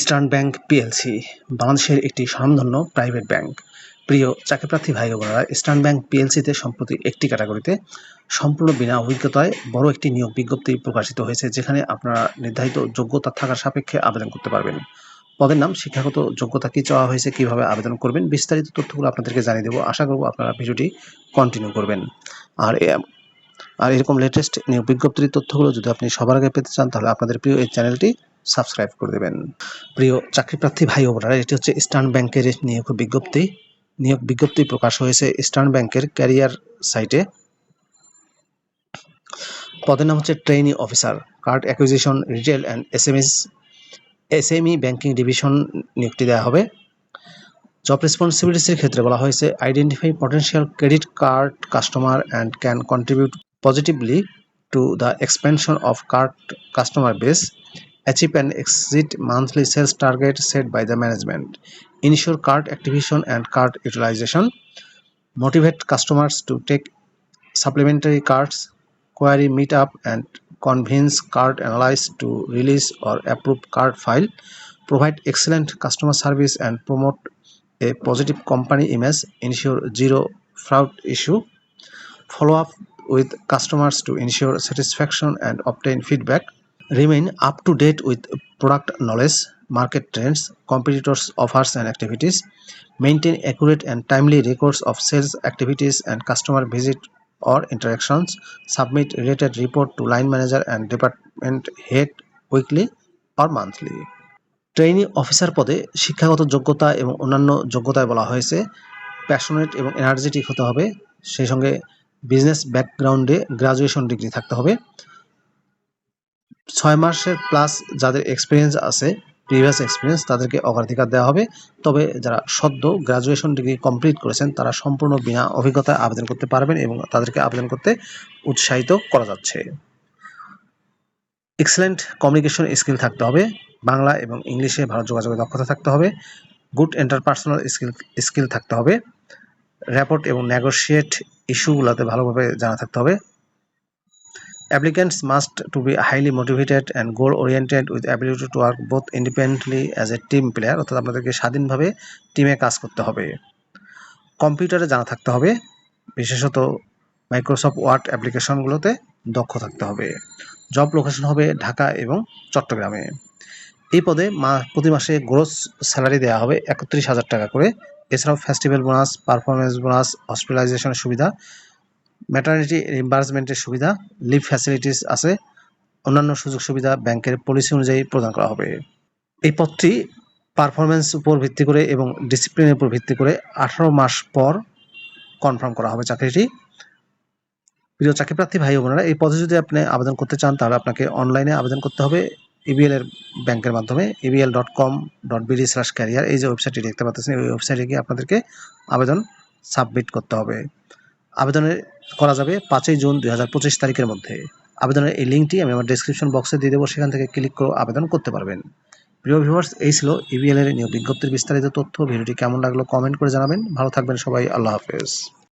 Eastern bank PLC, বাংলাদেশের একটি স্বনামধন্য প্রাইভেট ব্যাংক। প্রিয় চাকরিপ্রার্থী ভাই বোনেরা, ইস্টার্ন ব্যাংক পিএলসিতে সম্প্রতি একটি ক্যাটাগরিতে সম্পূর্ণ বিনা অভিজ্ঞতায় বড় একটি নিয়োগ বিজ্ঞপ্তি প্রকাশিত হয়েছে, যেখানে আপনারা নির্ধারিত যোগ্যতা থাকার সাপেক্ষে আবেদন করতে পারবেন। পদের নাম, শিক্ষাগত যোগ্যতা কি চাওয়া হয়েছে, কীভাবে আবেদন করবেন, বিস্তারিত তথ্যগুলো আপনাদেরকে জানিয়ে দেবো। আশা করব আপনারা ভিডিওটি কন্টিনিউ করবেন। আর আর এরকম লেটেস্ট নিয়োগ বিজ্ঞপ্তির তথ্যগুলো যদি আপনি সবার আগে পেতে চান, তাহলে আপনাদের প্রিয় এই চ্যানেলটি সাবস্ক্রাইব করে দেবেন। প্রিয় চাকরিপ্রার্থী ভাই ও বোনেরা, এটি হচ্ছে ইস্টার্ন ব্যাংকের নিয়োগ বিজ্ঞপ্তি। নিয়োগ বিজ্ঞপ্তি প্রকাশ হয়েছে ইস্টার্ন ব্যাংকের ক্যারিয়ার সাইটে পদের নাম হচ্ছে trainee officer card acquisition retail and SMS SME banking division নিয়োগটি দেওয়া হবে। জব রেসপন্সিবিলিটিসের ক্ষেত্রে বলা হয়েছে identify potential credit card customer and can contribute positively to the expansion of card customer base achieve and exceed monthly sales target set by the management ensure card activation and card utilization motivate customers to take supplementary cards query meet up and convince card analyst to release or approve card file provide excellent customer service and promote a positive company image ensure zero fraud issue follow up with customers to ensure satisfaction and obtain feedback remain up to date with product knowledge market trends competitors offers and activities maintain accurate and timely records of sales activities and customer visit or interactions submit related report to line manager and department head weekly or monthly trainee officer পদে শিক্ষাগত যোগ্যতা এবং অন্যান্য যোগ্যতায় বলা হয়েছে passionate এবং energetic হতে হবে সেই সঙ্গে বিজনেস ব্যাকগ্রাউন্ডে গ্রাজুয়েশন ডিগ্রি থাকতে হবে। ছয় মাসের প্লাস যাদের এক্সপিরিয়েন্স আছে প্রিভিয়াস এক্সপিরিয়েন্স তাদেরকে অগ্রাধিকার দেওয়া হবে। তবে যারা সদ্য গ্রাজুয়েশন ডিগ্রি কমপ্লিট করেছেন, তারা সম্পূর্ণ বিনা অভিজ্ঞতায় আবেদন করতে পারবেন এবং তাদেরকে আবেদন করতে উৎসাহিত করা যাচ্ছে। এক্সেলেন্ট কমিউনিকেশন স্কিল থাকতে হবে। বাংলা এবং ইংলিশে ভালো যোগাযোগের দক্ষতা থাকতে হবে। গুড এন্টারপার্সোনাল স্কিল স্কিল থাকতে হবে। র্যাপোর্ট এবং নেগোশিয়েট ইস্যুগুলোতে ভালোভাবে জানা থাকতে হবে। Applicants must to be highly motivated and goal oriented with ability to work both independently as a team player, অর্থাৎ আপনাদেরকে স্বাধীনভাবে টিমে কাজ করতে হবে। কম্পিউটারে জানা থাকতে হবে। বিশেষত মাইক্রোসফট ওয়ার্ড অ্যাপ্লিকেশনগুলোতে দক্ষ থাকতে হবে। জব লোকেশন হবে ঢাকা এবং চট্টগ্রামে। এই পদে মা, প্রতি মাসে গ্রোস স্যালারি দেওয়া হবে একত্রিশ হাজার টাকা করে। এছাড়াও ফেস্টিভ্যাল বোনাস পারফরমেন্স বোনাস হসপিটালাইজেশনের সুবিধা ম্যাটার্নিটি রিম্বার্সমেন্টের সুবিধা লিভ ফ্যাসিলিটিস আছে, অন্যান্য সুযোগ সুবিধা ব্যাংকের পলিসি অনুযায়ী প্রদান করা হবে। এই পদটি পারফরমেন্স উপর ভিত্তি করে এবং ডিসিপ্লিনের উপর ভিত্তি করে আঠারো মাস পর কনফার্ম করা হবে চাকরিটি। প্রিয় চাকরিপ্রার্থী ভাই বোনেরা, এই পদে যদি আপনি আবেদন করতে চান, তাহলে আপনাকে অনলাইনে আবেদন করতে হবে। ইবিএল এর ব্যাংকের মাধ্যমে EBL dot com dot BD slash career এই যে ওয়েবসাইটটি দেখতে পাচ্ছেন, এই ওয়েবসাইটে গিয়ে আপনাদেরকে আবেদন সাবমিট করতে হবে। আবেদনের করা যাবে পাঁচই জুন দু হাজার পঁচিশ তারিখের মধ্যে। আবেদনের এই লিঙ্কটি আমি আমার ডেসক্রিপশন বক্সে দিয়ে দেবো, সেখান থেকে ক্লিক করে আবেদন করতে পারবেন। প্রিয় ভিউয়ার্স এই ছিল ইবিএল এর নিয়োগ বিজ্ঞপ্তির বিস্তারিত তথ্য। ভিডিওটি কেমন লাগল কমেন্ট করে জানাবেন। ভালো থাকবেন সবাই, আল্লাহ হাফেজ।